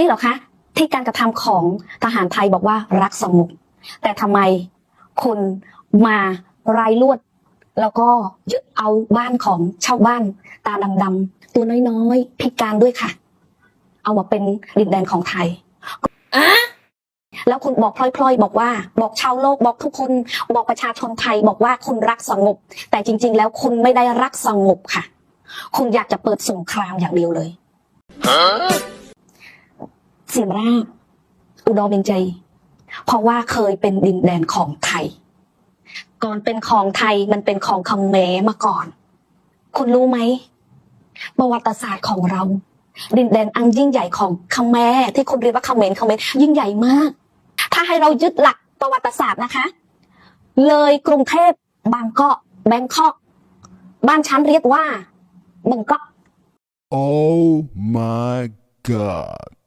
นี่เหรอคะที่การกระทำของทหารไทยบอกว่ารักสงบแต่ทำไมคุณมารายลวด แล้วก็ยึดเอาบ้านของชาวบ้าน ตาดำๆตัวน้อยๆพิการด้วยค่ะ เอามาเป็นดินแดนของไทยแล้วคุณบอกพลอยๆ บอกว่า บอกชาวโลกบอกทุกคน บอกประชาชนไทยบอกว่าคุณรักสงบ แต่จริง ๆ แล้วคุณไม่ได้รักสงบค่ะ คุณอยากจะเปิดสงครามอย่างเดียวเลย เสียมราบอุดรเบญใจ เพราะว่าเคยเป็นดินแดนของไทย ก่อนเป็นของไทยมันเป็นของคำเมรมาก่อน คุณรู้ไหม ประวัติศาสตร์ของเรา ดินแดนอันยิ่งใหญ่ของคำแมรที่คนเรียกว่าคำเมรคำเมรยิ่งใหญ่มาก ถ้าให้เรายึดหลักประวัติศาสตร์นะคะ เลยกรุงเทพบางกอกแบงคอก บ้านฉันเรียกว่าบังกอก Oh my god.